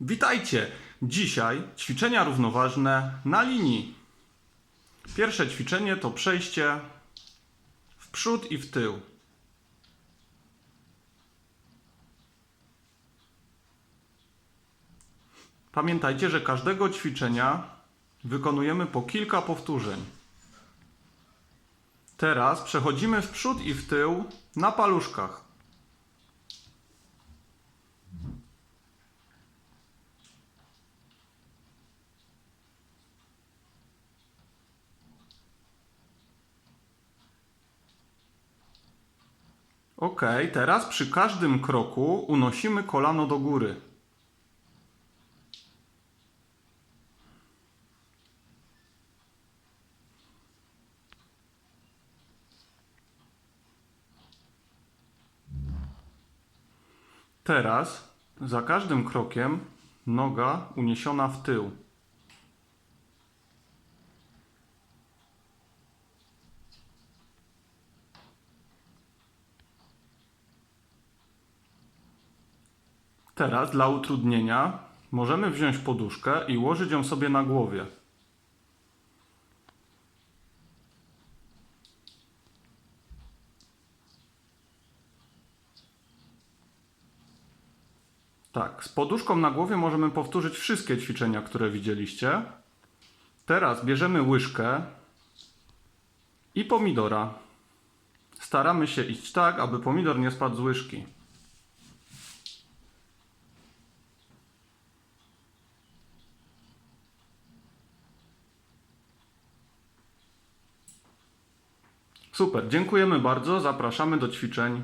Witajcie! Dzisiaj ćwiczenia równoważne na linii. Pierwsze ćwiczenie to przejście w przód i w tył. Pamiętajcie, że każdego ćwiczenia wykonujemy po kilka powtórzeń. Teraz przechodzimy w przód i w tył na paluszkach. Ok, teraz przy każdym kroku unosimy kolano do góry. Teraz za każdym krokiem noga uniesiona w tył. Teraz dla utrudnienia możemy wziąć poduszkę i ułożyć ją sobie na głowie. Tak, z poduszką na głowie możemy powtórzyć wszystkie ćwiczenia, które widzieliście. Teraz bierzemy łyżkę i pomidora. Staramy się iść tak, aby pomidor nie spadł z łyżki. Super, dziękujemy bardzo. Zapraszamy do ćwiczeń